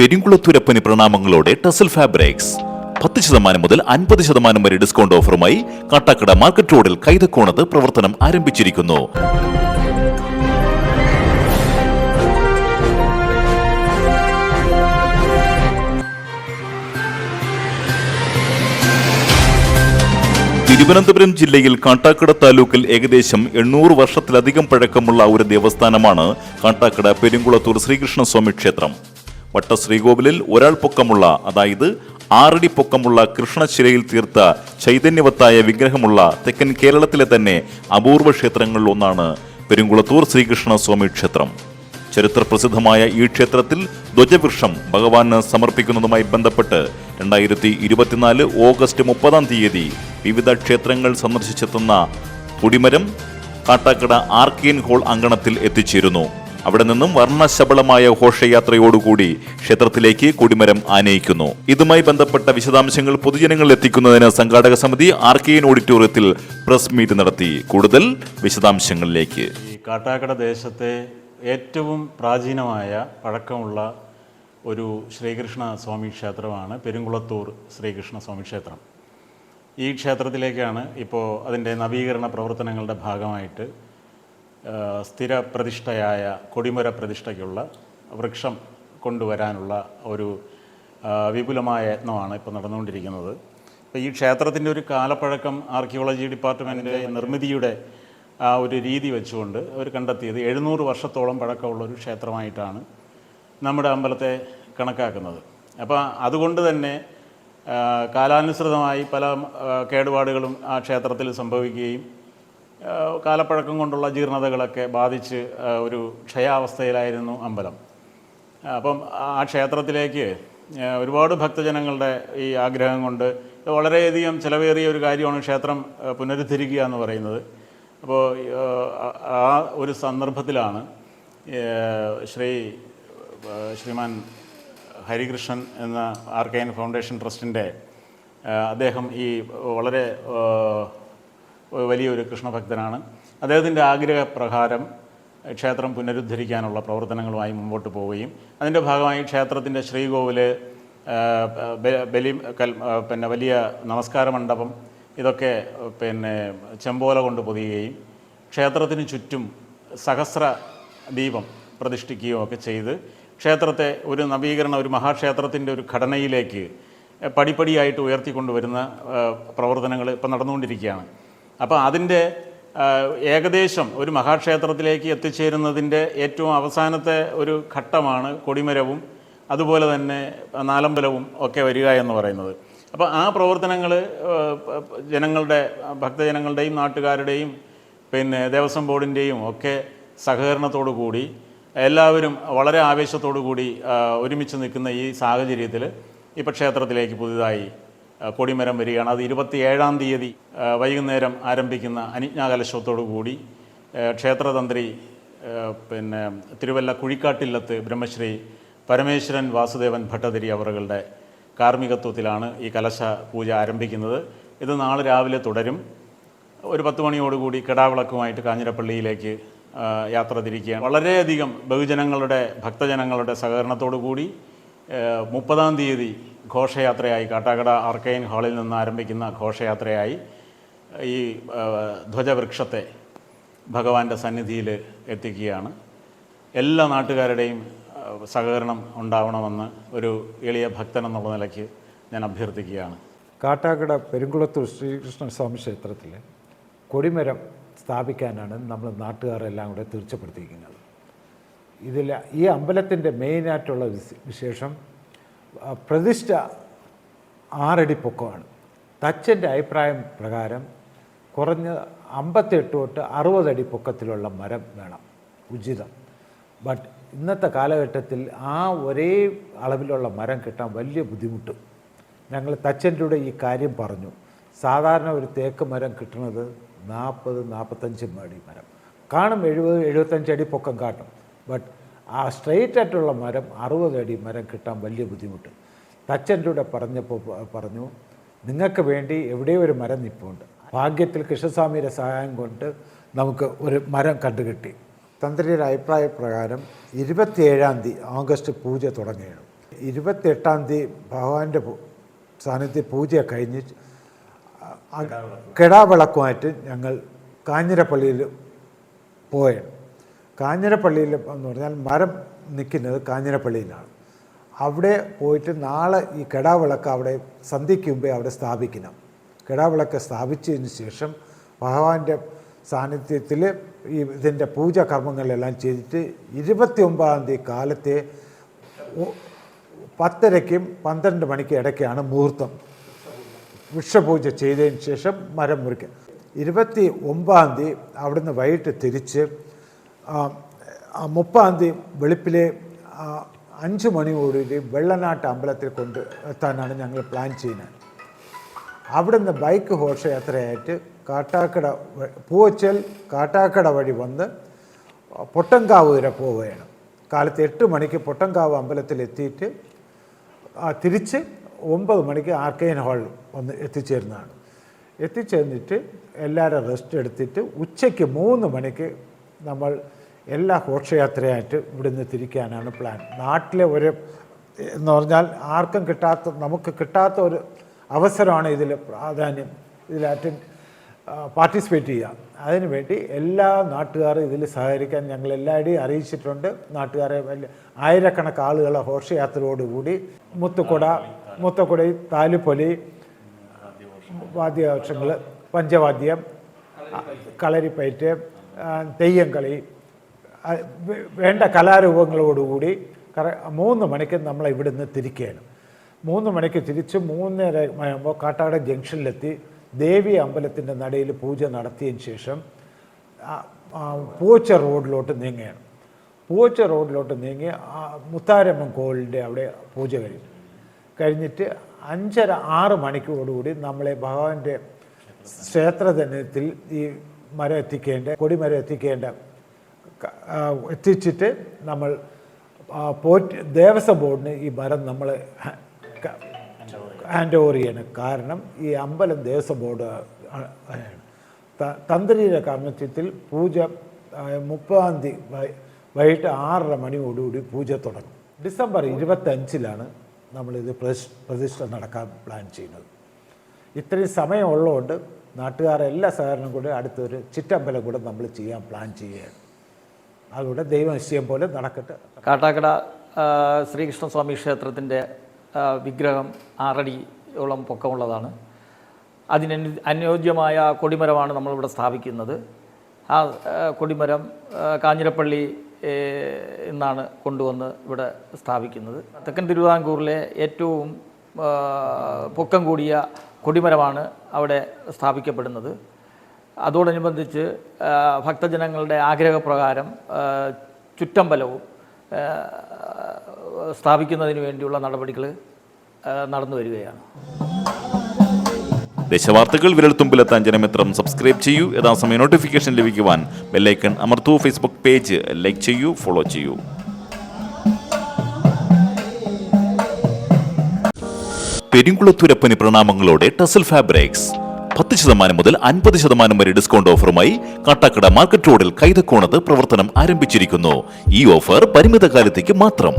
പെരിങ്കുളത്തൂരപ്പന് പ്രണാമങ്ങളോടെ tassel fabrics. പത്ത് ശതമാനം മുതൽ അൻപത് ശതമാനം വരെ ഡിസ്കൗണ്ട് ഓഫറുമായി കാട്ടാക്കട മാർക്കറ്റ് റോഡിൽ കൈതക്കോണത്ത് പ്രവർത്തനം ആരംഭിച്ചിരിക്കുന്നു. തിരുവനന്തപുരം ജില്ലയിൽ കാട്ടാക്കട താലൂക്കിൽ ഏകദേശം എണ്ണൂറ് വർഷത്തിലധികം പഴക്കമുള്ള ഒരു ദേവസ്ഥാനമാണ് കാട്ടാക്കട പെരുങ്കുളത്തൂർ ശ്രീകൃഷ്ണസ്വാമി ക്ഷേത്രം. വട്ട ശ്രീകോവിലിൽ ഒരാൾ പൊക്കമുള്ള അതായത് ആറടി പൊക്കമുള്ള കൃഷ്ണശിലയിൽ തീർത്ത ചൈതന്യവത്തായ വിഗ്രഹമുള്ള തെക്കൻ കേരളത്തിലെ തന്നെ അപൂർവ ക്ഷേത്രങ്ങളിൽ ഒന്നാണ് പെരുങ്കുളത്തൂർ ശ്രീകൃഷ്ണസ്വാമി ക്ഷേത്രം. ചരിത്ര പ്രസിദ്ധമായ ഈ ക്ഷേത്രത്തിൽ ധ്വജവൃക്ഷം ഭഗവാന് സമർപ്പിക്കുന്നതുമായി ബന്ധപ്പെട്ട് രണ്ടായിരത്തി ഇരുപത്തിനാല് ഓഗസ്റ്റ് മുപ്പതാം തീയതി വിവിധ ക്ഷേത്രങ്ങൾ സന്ദർശിച്ചെത്തുന്ന കൊടിമരം കാട്ടാക്കട ആർക്കിയൻ ഹോൾ അങ്കണത്തിൽ എത്തിച്ചേരുന്നു. അവിടെ നിന്നും വർണശബളമായ ഘോഷയാത്രയോടുകൂടി ക്ഷേത്രത്തിലേക്ക് കൊടിമരം ആനയിക്കുന്നു. ഇതുമായി ബന്ധപ്പെട്ട വിശദാംശങ്ങൾ പൊതുജനങ്ങളിൽ എത്തിക്കുന്നതിന് സംഘാടക സമിതി ആർ കെ എൻ ഓഡിറ്റോറിയത്തിൽ പ്രസ് മീറ്റ് നടത്തി. കൂടുതൽ വിശദാംശങ്ങളിലേക്ക്. കാട്ടാക്കട ദേശത്തെ ഏറ്റവും പ്രാചീനമായ പഴക്കമുള്ള ഒരു ശ്രീകൃഷ്ണ സ്വാമി ക്ഷേത്രമാണ് പെരുങ്കുളത്തൂർ ശ്രീകൃഷ്ണ സ്വാമി ക്ഷേത്രം. ഈ ക്ഷേത്രത്തിലേക്കാണ് ഇപ്പോൾ അതിന്റെ നവീകരണ പ്രവർത്തനങ്ങളുടെ ഭാഗമായിട്ട് സ്ഥിര പ്രതിഷ്ഠയായ കൊടിമര പ്രതിഷ്ഠയ്ക്കുള്ള വൃക്ഷം കൊണ്ടുവരാനുള്ള ഒരു വിപുലമായ യത്നമാണ് ഇപ്പോൾ നടന്നുകൊണ്ടിരിക്കുന്നത്. ഇപ്പോൾ ഈ ക്ഷേത്രത്തിന്റെ ഒരു കാലപ്പഴക്കം ആർക്കിയോളജി ഡിപ്പാർട്ട്മെന്റിന്റെ നിർമ്മിതിയുടെ ആ ഒരു രീതി വെച്ചുകൊണ്ട് അവർ കണ്ടെത്തിയത് എഴുന്നൂറ് വർഷത്തോളം പഴക്കമുള്ള ഒരു ക്ഷേത്രമായിട്ടാണ് നമ്മുടെ അമ്പലത്തെ കണക്കാക്കുന്നത്. അപ്പോൾ അതുകൊണ്ട് തന്നെ കാലാനുസൃതമായി പല കേടുപാടുകളും ആ ക്ഷേത്രത്തിൽ സംഭവിക്കുകയും കാലപ്പഴക്കം കൊണ്ടുള്ള ജീർണതകളൊക്കെ ബാധിച്ച് ഒരു ക്ഷയാവസ്ഥയിലായിരുന്നു അമ്പലം. അപ്പം ആ ക്ഷേത്രത്തിലേക്ക് ഒരുപാട് ഭക്തജനങ്ങളുടെ ഈ ആഗ്രഹം കൊണ്ട് വളരെയധികം ചിലവേറിയ ഒരു കാര്യമാണ് ക്ഷേത്രം പുനരുദ്ധരിക്കുക എന്ന് പറയുന്നത്. അപ്പോൾ ആ, ഒരു സന്ദർഭത്തിലാണ് ശ്രീ ശ്രീമാൻ ഹരികൃഷ്ണൻ എന്ന ആർക്കൈൻ ഫൗണ്ടേഷൻ ട്രസ്റ്റിന്റെ അദ്ദേഹം ഈ വളരെ വലിയൊരു കൃഷ്ണഭക്തനാണ്. അദ്ദേഹത്തിന്റെ ആഗ്രഹപ്രകാരം ക്ഷേത്രം പുനരുദ്ധരിക്കാനുള്ള പ്രവർത്തനങ്ങളുമായി മുമ്പോട്ട് പോവുകയും അതിന്റെ ഭാഗമായി ക്ഷേത്രത്തിന്റെ ശ്രീകോവിൽ ബലി കൽ പിന്നെ വലിയ നമസ്കാര മണ്ഡപം ഇതൊക്കെ പിന്നെ ചെമ്പോല കൊണ്ട് പൊതിയുകയും ക്ഷേത്രത്തിന് ചുറ്റും സഹസ്ര ദീപം പ്രതിഷ്ഠിക്കുകയും ഒക്കെ ചെയ്ത് ക്ഷേത്രത്തെ ഒരു നവീകരണ ഒരു മഹാക്ഷേത്രത്തിന്റെ ഒരു ഘടനയിലേക്ക് പടിപ്പടിയായിട്ട് ഉയർത്തിക്കൊണ്ടുവരുന്ന പ്രവർത്തനങ്ങൾ ഇപ്പം നടന്നുകൊണ്ടിരിക്കുകയാണ്. അപ്പോൾ അതിന്റെ ഏകദേശം ഒരു മഹാക്ഷേത്രത്തിലേക്ക് എത്തിച്ചേരുന്നതിന്റെ ഏറ്റവും അവസാനത്തെ ഒരു ഘട്ടമാണ് കൊടിമരവും അതുപോലെ തന്നെ നാലമ്പലവും ഒക്കെ വരിക എന്ന് പറയുന്നത്. അപ്പോൾ ആ പ്രവർത്തനങ്ങൾ ജനങ്ങളുടെ ഭക്തജനങ്ങളുടെയും നാട്ടുകാരുടെയും പിന്നെ ദേവസ്വം ബോർഡിന്റെയും ഒക്കെ സഹകരണത്തോടു കൂടി എല്ലാവരും വളരെ ആവേശത്തോടു കൂടി ഒരുമിച്ച് നിൽക്കുന്ന ഈ സാഹചര്യത്തിൽ ഇപ്പോൾ ക്ഷേത്രത്തിലേക്ക് പുതുതായി കൊടിമരം വരികയാണ്. അത് ഇരുപത്തിയേഴാം തീയതി വൈകുന്നേരം ആരംഭിക്കുന്ന അനുജ്ഞാകലശത്തോടു കൂടി ക്ഷേത്രതന്ത്രി പിന്നെ തിരുവല്ല കുഴിക്കാട്ടില്ലത്ത് ബ്രഹ്മശ്രീ പരമേശ്വരൻ വാസുദേവൻ ഭട്ടതിരി അവറുകളുടെ കാർമ്മികത്വത്തിലാണ് ഈ കലശ പൂജ ആരംഭിക്കുന്നത്. ഇത് നാളെ രാവിലെ തുടരും. ഒരു പത്ത് മണിയോടുകൂടി കിടാവിളക്കുമായിട്ട് കാഞ്ഞിരപ്പള്ളിയിലേക്ക് യാത്ര തിരിക്കുകയാണ്. വളരെയധികം ബഹുജനങ്ങളുടെ ഭക്തജനങ്ങളുടെ സഹകരണത്തോടു കൂടി മുപ്പതാം തീയതി ഘോഷയാത്രയായി. കാട്ടാക്കട ആർക്കൈൻ ഹാളിൽ നിന്ന് ആരംഭിക്കുന്ന ഘോഷയാത്രയായി ഈ ധ്വജവൃക്ഷത്തെ ഭഗവാന്റെ സന്നിധിയിൽ എത്തിക്കുകയാണ്. എല്ലാ നാട്ടുകാരുടെയും സഹകരണം ഉണ്ടാവണമെന്ന് ഒരു എളിയ ഭക്തൻ എന്നുള്ള നിലയ്ക്ക് ഞാൻ അഭ്യർത്ഥിക്കുകയാണ്. കാട്ടാക്കട പെരുങ്കുളത്തൂർ ശ്രീകൃഷ്ണ സ്വാമി ക്ഷേത്രത്തിൽ കൊടിമരം സ്ഥാപിക്കാനാണ് നമ്മൾ നാട്ടുകാരെല്ലാം കൂടെ തീർച്ചപ്പെടുത്തിയിരിക്കുന്നത്. ഇതിൽ ഈ അമ്പലത്തിന്റെ മെയിനായിട്ടുള്ള വിശ- വിശേഷം പ്രതിഷ്ഠ ആറടി പൊക്കമാണ്. തച്ചന്റെ അഭിപ്രായം പ്രകാരം കുറഞ്ഞ അമ്പത്തെട്ട് തൊട്ട് അറുപതടി പൊക്കത്തിലുള്ള മരം വേണം ഉചിതം. ബട്ട് ഇന്നത്തെ കാലഘട്ടത്തിൽ ആ ഒരേ അളവിലുള്ള മരം കിട്ടാൻ വലിയ ബുദ്ധിമുട്ട്. ഞങ്ങൾ തച്ചന്റെ ഈ കാര്യം പറഞ്ഞു. സാധാരണ ഒരു തേക്ക് മരം കിട്ടുന്നത് നാൽപ്പത് നാൽപ്പത്തഞ്ച് അടി മരം. കാണും എഴുപത് എഴുപത്തഞ്ച് അടി പൊക്കം കാട്ടും. ബട്ട് ആ സ്ട്രെയിറ്റ് ആയിട്ടുള്ള മരം അറുപത് അടി മരം കിട്ടാൻ വലിയ ബുദ്ധിമുട്ട്. തച്ചന്റെ പറഞ്ഞപ്പോൾ പറഞ്ഞു നിങ്ങൾക്ക് വേണ്ടി എവിടെയോ ഒരു മരം നിൽപ്പുണ്ട് ഭാഗ്യത്തിൽ കൃഷ്ണസ്വാമിയുടെ സഹായം കൊണ്ട് നമുക്ക് ഒരു മരം കണ്ടുകിട്ടി. തന്ത്രിയുടെ അഭിപ്രായ പ്രകാരം ഇരുപത്തിയേഴാം തീയതി ഓഗസ്റ്റ് പൂജ തുടങ്ങിയാണ് ഇരുപത്തെട്ടാം തീയതി ഭഗവാന്റെ സാന്നിധ്യ പൂജ കഴിഞ്ഞ് കെടാവിളക്കുമായിട്ട് ഞങ്ങൾ കാഞ്ഞിരപ്പള്ളിയിൽ പോവുകയാണ് കാഞ്ഞിരപ്പള്ളിയിൽ എന്ന് പറഞ്ഞാൽ മരം നിൽക്കുന്നത് കാഞ്ഞിരപ്പള്ളിയിലാണ്. അവിടെ പോയിട്ട് നാളെ ഈ കെടാവിളക്ക് അവിടെ സന്ധ്യയ്ക്ക് മുമ്പേ അവിടെ സ്ഥാപിക്കണം. കെടാവിളക്ക് സ്ഥാപിച്ചതിന് ശേഷം ഭഗവാന്റെ സാന്നിധ്യത്തിൽ ഈ ഇതിന്റെ പൂജാ കർമ്മങ്ങളെല്ലാം ചെയ്തിട്ട് ഇരുപത്തി ഒമ്പതാം തീയതി കാലത്തെ പത്തരയ്ക്കും പന്ത്രണ്ട് മണിക്കും ഇടയ്ക്കാണ് മുഹൂർത്തം. വൃക്ഷപൂജ ചെയ്തതിന് ശേഷം മരം മുറിക്കുക ഇരുപത്തി ഒമ്പതാം തീയതി അവിടുന്ന് വൈകിട്ട് തിരിച്ച് മുപ്പാം തീയതി വെളുപ്പിലെ അഞ്ച് മണിയോടുകൂടി വെള്ളനാട്ട് അമ്പലത്തിൽ കൊണ്ട് എത്താനാണ് ഞങ്ങൾ പ്ലാൻ ചെയ്യുന്നത്. അവിടുന്ന് ബൈക്ക് ഘോഷയാത്രയായിട്ട് കാട്ടാക്കട പൂവച്ചൽ കാട്ടാക്കട വഴി വന്ന് പൊട്ടങ്കാവ് വരെ പോവുകയാണ്. കാലത്ത് എട്ട് മണിക്ക് പൊട്ടങ്കാവ് അമ്പലത്തിൽ എത്തിയിട്ട് തിരിച്ച് ഒമ്പത് മണിക്ക് ആർക്കൈൻ ഹാളിൽ വന്ന് എത്തിച്ചേരുന്നതാണ്. എത്തിച്ചേർന്നിട്ട് എല്ലാവരും റെസ്റ്റ് എടുത്തിട്ട് ഉച്ചയ്ക്ക് മൂന്ന് മണിക്ക് നമ്മൾ എല്ലാ ഘോഷയാത്രയായിട്ട് ഇവിടുന്ന് തിരിക്കാനാണ് പ്ലാൻ നാട്ടിലെ ഒരു എന്ന് പറഞ്ഞാൽ ആർക്കും കിട്ടാത്ത നമുക്ക് കിട്ടാത്ത ഒരു അവസരമാണ് ഇതിൽ പ്രാധാന്യം. ഇതിൽ അറ്റൻഡ് പാർട്ടിസിപ്പേറ്റ് ചെയ്യുക. അതിനുവേണ്ടി എല്ലാ നാട്ടുകാരും ഇതിൽ സഹകരിക്കാൻ ഞങ്ങൾ എല്ലാവരെയും അറിയിച്ചിട്ടുണ്ട്. നാട്ടുകാരെ വലിയ ആയിരക്കണക്ക് ആളുകളെ ഘോഷയാത്രയോടുകൂടി മുത്തുക്കുട മുത്തക്കുട താലിപ്പൊലി വാദ്യഘോഷങ്ങൾ പഞ്ചവാദ്യം കളരിപ്പയറ്റ് തെയ്യം വേ- വേണ്ട കലാരൂപങ്ങളോടുകൂടി കറ മൂന്ന് മണിക്ക് നമ്മൾ ഇവിടുന്ന് തിരിക്കുകയാണ്. മൂന്ന് മണിക്ക് തിരിച്ച് മൂന്നര ആകുമ്പോൾ കാട്ടാട ജംഗ്ഷനിലെത്തി ദേവി അമ്പലത്തിന്റെ നടയിൽ പൂജ നടത്തിയതിന് ശേഷം പൂച്ച റോഡിലോട്ട് നീങ്ങുകയാണ്. പൂച്ച റോഡിലോട്ട് നീങ്ങി മുത്താരമ്മൻ കോവിലിന്റെ അവിടെ പൂജ കഴിഞ്ഞു. കഴിഞ്ഞിട്ട് അഞ്ചര ആറ് മണിക്കോടുകൂടി നമ്മളെ ഭഗവാന്റെ ക്ഷേത്രധനത്തിൽ ഈ മരം എത്തിക്കേണ്ട കൊടിമരം എത്തിക്കേണ്ട എത്തിച്ചിട്ട് നമ്മൾ പോറ്റ് ദേവസ്വം ബോർഡിന് ഈ മരം നമ്മൾ ഹാൻഡ് ഓവർ ചെയ്യണം. കാരണം ഈ അമ്പലം ദേവസ്വം ബോർഡ് തന്ത്രിയുടെ കർമ്മത്യത്തിൽ പൂജ മുപ്പതാം തീയതി വൈകിട്ട് ആറര മണിയോടുകൂടി പൂജ തുടങ്ങും. ഡിസംബർ ഇരുപത്തഞ്ചിലാണ് നമ്മളിത് പ്രതിഷ് പ്രതിഷ്ഠ നടക്കാൻ പ്ലാൻ ചെയ്യുന്നത്. ഇത്രയും സമയമുള്ളതുകൊണ്ട് നാട്ടുകാരെല്ലാ സഹകരണം കൂടെ അടുത്തൊരു ചിറ്റമ്പലം കൂടെ നമ്മൾ ചെയ്യാൻ പ്ലാൻ ചെയ്യുകയാണ്. അതുകൊണ്ട് ദൈവനിശ്ചയം പോലെ നടക്കട്ടെ. കാട്ടാക്കട ശ്രീകൃഷ്ണസ്വാമി ക്ഷേത്രത്തിന്റെ വിഗ്രഹം ആറടിയോളം പൊക്കമുള്ളതാണ്. അതിന് അനുയോജ്യമായ കൊടിമരമാണ് നമ്മളിവിടെ സ്ഥാപിക്കുന്നത്. ആ, കൊടിമരം കാഞ്ഞിരപ്പള്ളി എന്നാണ് കൊണ്ടുവന്ന് ഇവിടെ സ്ഥാപിക്കുന്നത്. തെക്കൻ തിരുവിതാംകൂറിലെ ഏറ്റവും പൊക്കം കൂടിയ കൊടിമരമാണ് അവിടെ സ്ഥാപിക്കപ്പെടുന്നത്. അതോടനുബന്ധിച്ച് ഭക്തജനങ്ങളുടെ ആഗ്രഹപ്രകാരം ചുറ്റമ്പലവും സ്ഥാപിക്കുന്നതിന് വേണ്ടിയുള്ള നടപടികൾ നടന്നു വരികയാണ്. ദേശവാർത്തകൾ വിരൽത്തുമ്പിലെത്താൻ ജനമിത്രം സബ്സ്ക്രൈബ് ചെയ്യൂ. യഥാസമയം നോട്ടിഫിക്കേഷൻ ലഭിക്കുവാൻ ബെല്ലൈക്കൺ അമർത്തു. ഫേസ്ബുക്ക് പേജ് ലൈക്ക് ചെയ്യൂ ഫോളോ ചെയ്യൂ. പെരിങ്കുളത്തൂരപ്പന് പ്രണാമങ്ങളോടെ ടസൽ ഫാബ്രിക്സ്. പത്ത് ശതമാനം മുതൽ അൻപത് ശതമാനം വരെ ഡിസ്കൗണ്ട് ഓഫറുമായി കാട്ടാക്കട മാർക്കറ്റ് റോഡിൽ കൈതക്കോണത്ത് പ്രവർത്തനം ആരംഭിച്ചിരിക്കുന്നു. ഈ ഓഫർ പരിമിത കാലത്തേക്ക് മാത്രം.